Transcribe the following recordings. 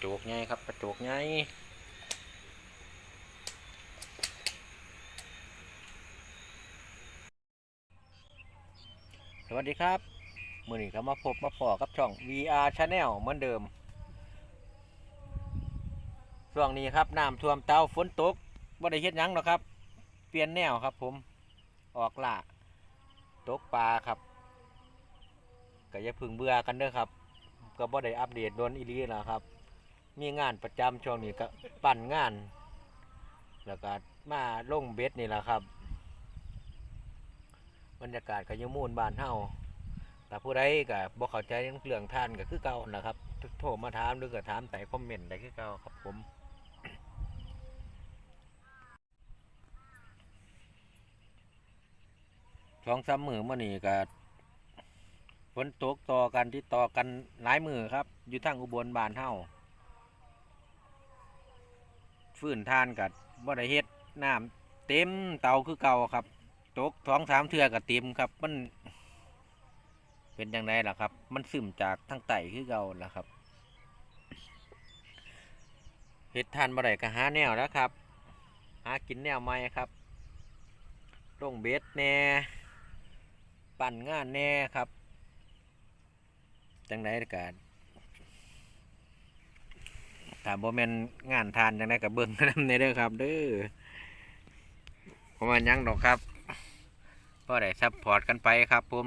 โจกไงครับปลาโจกไงสวัสดีครับมือนี้ก็มาพบมาพอกับช่อง VR Channel เหมือนเดิม ช่วงนี้ครับน้ำท่วมเตาฝนตกบ่ได้เฮ็ดยังหรอกครับ เปลี่ยนแนวครับผมออกล่าตกปลาครับก็อย่าพึ่งเบื่อกันเด้อครับ ก็บ่ได้อัปเดตโดนอีหลีนะครับ มีงานประจำช่วงนี้ก็ปั่นงาน แล้วก็มาลงเบ็ดนี่แหละครับ บรรยากาศก็ยมูนบ้านเฮาแต่ผู้ใดก็บ่เข้าใจเรื่องท่านก็คือเก่านะครับ โทรมาถามหรือก็ถามแต่คอมเมนต์ได้คือเก่าครับผมสองสามมือมื่อนี้ก็ฝนตกต่อกันที่ต่อกันหลายมือครับ อยู่ทางอุบลบานเฮา ฟื้นทานกับบ่ได้เฮ็ดน้ำเต็มเตาคือเก่าครับตกท้องสามเทือกับเต็มครับ มัน เป็นยังไงล่ะครับ มันซึมจากทั้งไตคือเก่าล่ะครับเฮ็ดทานบ่ได้ก็หาแนวแล้วครับ หากินแนวใหม่ครับลงเบ็ดแน่ปั่นงานแน่ครับจังไดกัน ถามบ่แม่นงานทานจังไดกับเบิ่งนนำในเด้อครับ เด้อผมว่าหยังดอกครับก็ได้ซัพพอร์ตกันไปครับผม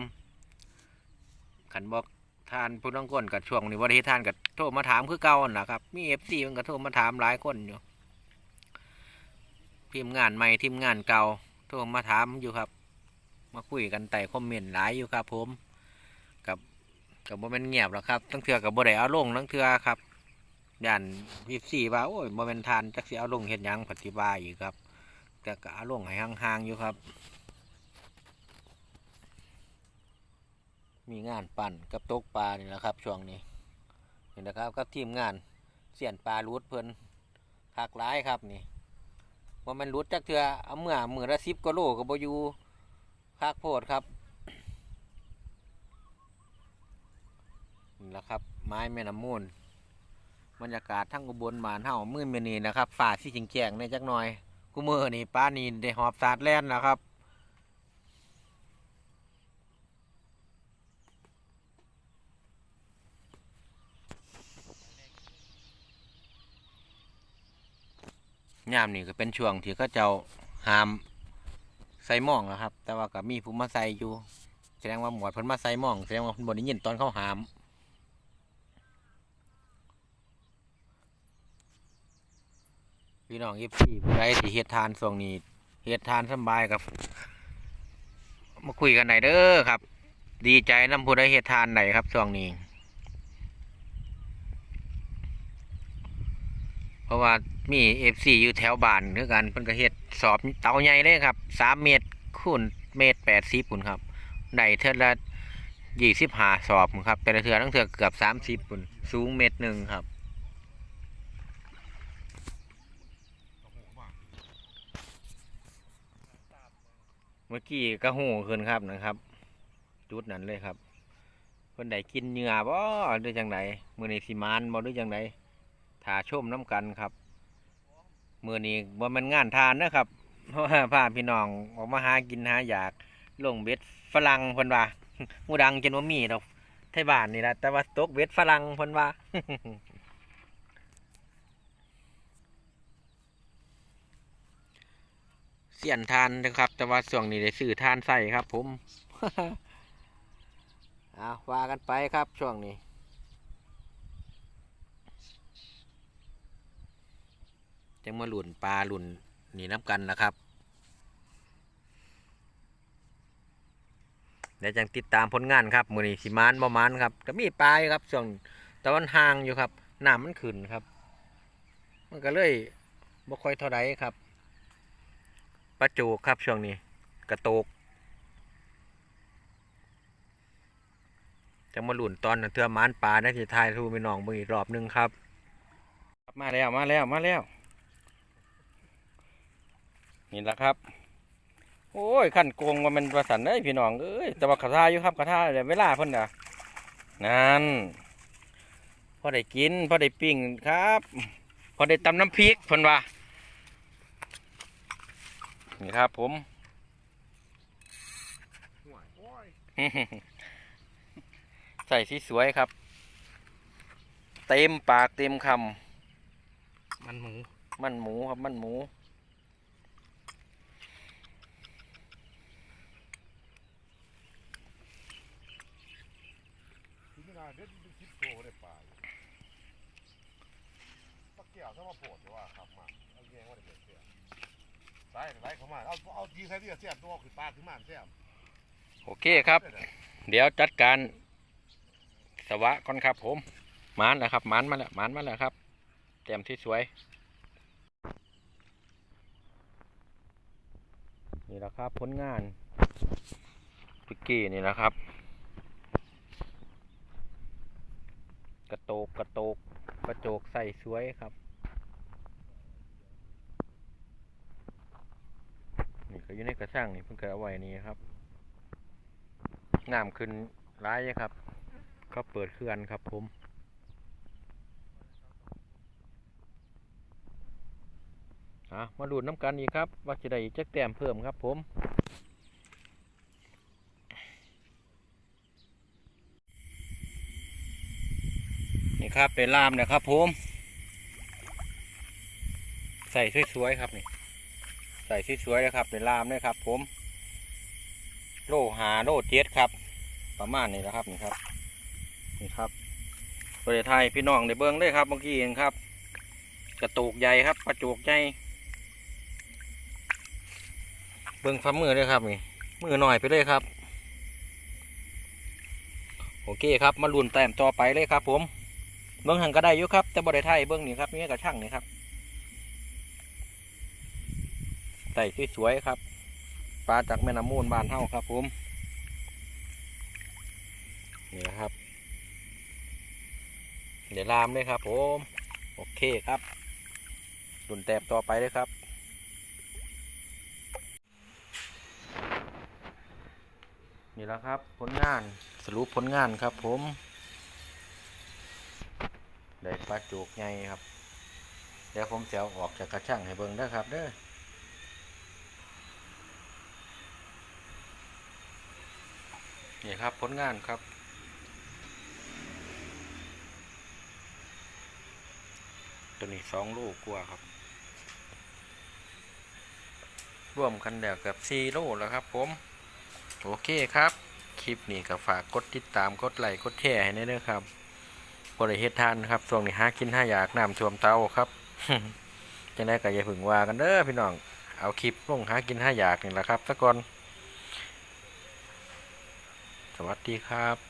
ขันบอกทานผู้ต้องก้นกับช่วงนี้วันที่ทานกับโทรมาถามคือเก่านั่นล่ะครับมีเอฟซีมันก็โทรมาถามหลายคนอยู่ทีมงานใหม่ทีมงานเก่าโทรมาถามอยู่ครับ มาคุยกันไต่คอมเมนต์หลายอยู่ครับผมกับกับโมเมนเงียบหรอกครับทั้งเทือกับบ่ได้เอาลงทั้งเทือครับ ย่านวิบสี่ว่าโอ้ยโมเมนทานจักสิเอาลงเห็นยังปฏิบัติอยู่ครับแต่ก็เอาลงให้ห่างๆอยู่ครับ มีงานปั่นกับตกปลานี่แหละครับช่วงนี้เห็นนะครับกับทีมงานเสียนปลารูดเพิ่นคักร้ายครับนี่ว่ามันรูดจักเทือเอาเมื่อมือละสิบก็โลก็บ่อยูคากโพดครับนี่แหละครับ ไม้แม่น้ำมูล บรรยากาศทั้งอุบลบานเฮามืดเมนีนะครับฝ่าที่จิงแจงในจักหน่อยกูมือนี่ป้านี่ได้หอบสาดแล่นแล้วครับยามนี่ก็เป็นช่วงที่เขาเจ้าหามใส่หม่องนะครับ แต่ว่าก็มีผู้มาใส่อยู่ แสดงว่าหมวดเพิ่นมาใส่หม่อง แสดงว่าเพิ่นบ่ได้ยินตอนเขาหาม พี่น้องยิบสี่ผู้ใดที่เฮ็ดทานช่วงนี้เฮ็ดทานสบายกับ มาคุยกันไหนเด้อครับ ดีใจน้ำผู้ใดเฮ็ดทานไหนครับช่วงนี้ เพราะว่ามีเอฟซีอยู่แถวบ้านคือกันเพิ่นก็เฮ็ดสอบเตาใหญ่เลยครับสามเมตรคูณเมตรแปดสิบปุ่นครับได้เท่าละยี่สิบหาสอบครับแต่ละเทือทั้งเทือเกือบสามสิบปุ่นสูงเมตรหนึ่งครับ เมื่อกี้ก็หูขึ้นครับนะครับ จุดนั้นเลยครับเพิ่นได้กินเหงื่อบ่หรือจังไดมื้อนี้สิมานบ่หรือจังไดถาชมน้ำกันครับมือนี้บ่ม่นงานทานนะครับเพราะว่าพาพี่น้องออกมาหากินหาอยากลงเบ็ดฝรั่งเพิ่นว่ามูดังจนบ่ามีดอกไทบ้านนี่ละแต่ว่าตกเบ็ดฝรั่งเพิ่นว่า เสียนทานนะครับ แต่ว่าช่วงนี้ได้ซื้อทานใส่ครับ ผมเอาว่ากันไปครับช่วงนี้จังมาหลุนปลาหลุนหนีน้ำกันนะครับเดี๋ยวจังติดตามผลงานครับมือนี้สิมานบ่มานครับก็มีปลายครับช่วงตะวันห่างอยู่ครับน้ำมันขึ้นครับ มันก็เลยบ่ค่อยเท่าไรครับ ปลาจูครับช่วงนี้ กระโตกจังมาหลุนตอนเทือมานปลาได้ที่ทายทูไปน้องเบิ่งอีกรอบหนึงครับ มาแล้วมาแล้วมาแล้ว นี่แหละครับ โอ้ยขั้นโกงว่ามันประสันเอ้ยพี่น้องเอ้ยแต่ว่าคาถาอยู่ครับคาถาเดี๋ยวเวลาเพิ่นน่ะนั่นพอได้กินพอได้ปิ้งครับ พอได้ตำน้ำพริกเพิ่นว่า นี่ครับผมห่วยโอ้ยใส่ที่สวยครับ เต็มปากเต็มคมันหมูำมันหมูครับ มันหมูที่นี่นาเด็ดเป็นสิบโตได้ปลาอยู่ตะเกียบถ้ามาโผล่จะว่าขับมาเอาแยงว่าได้เกิดเสีย ได้ได้เข้ามาเอาเอาทีใส่ที่เสียบตัวขึ้นปลาขึ้นมาเสียบโอเคครับ เดี๋ยวจัดการสวะก่อนครับผมหมานแล้วครับหมานมาแล้วหมานมาแล้วครับเต็มที่สวย นี่แหละครับผลงานพิกกี้นี่แหละครับ กระโตกกระโตกกระโจกใส่สวยครับ นี่ก็อยู่ในกระช่างนี่เพิ่งเกิดเอาไว้นี่ครับน้ำขึ้นร้ายครับ ก็เปิดเคลื่อนครับผมอะมาดูดน้ำกันอีกครับ ว่าจะได้อีกจักแต้มเพิ่มครับผมนี่ครับเป็นลามนะครับผม ใส่สวยๆครับนี่ ใส่สวยๆนะครับเป็นลามเลยครับ ผม โลหาโลเจ็ดครับ ประมาณนี้นะครับนี่ครับนี่ครับประเทศไทยพี่น้องได้เบิ้งได้ครับเมื่อกี้เองครับ กระตูกใหญ่ครับกระจูกใหญ่เบิ้องฝ่ามือเลยครับนี่มือหน่อยไปเลยครับ โอเคครับมาลุ้นแต้มต่อไปเลยครับ ผมเบิ้องหังก็ได้อยู่ครับแต่บริไทยเบิ้องนี่ครับนี่กระช่างนี่ครับ ส่สวยๆครับปลาจากแม่น้ำมูลบานเท่าครับผมนี่นะครับ เดี๋ยวลามเลยครับผม โอเคครับดุนแต้มต่อไปเลยครับนี่แหละครับผลงานสรุปผลงานครับผมได้ปลาจูกไงครับ เดี๋ยวผมจะอออกจากกระช่างให้เบิ่งเด้ครับเด้อ นี่ครับผลงานครับ ตัวนี้สองลูกกว่าครับ ร่วมกันแล้วกับซีโร่แล้วครับผม โอเคครับ คลิปนี้ก็ฝากกดติดตามกดไลค์กดแชร์ให้ด้วยครับบริเฮ็ดทานครับช่วงนี้หากินห้าอยากน้ำท่วมเตาครับจังได้ก็อย่าผึ่งว่ากันเด้อพี่น้อง เอาคลิปลงหากินห้าอยากนี่แหละครับตะกอน วัสดีครับ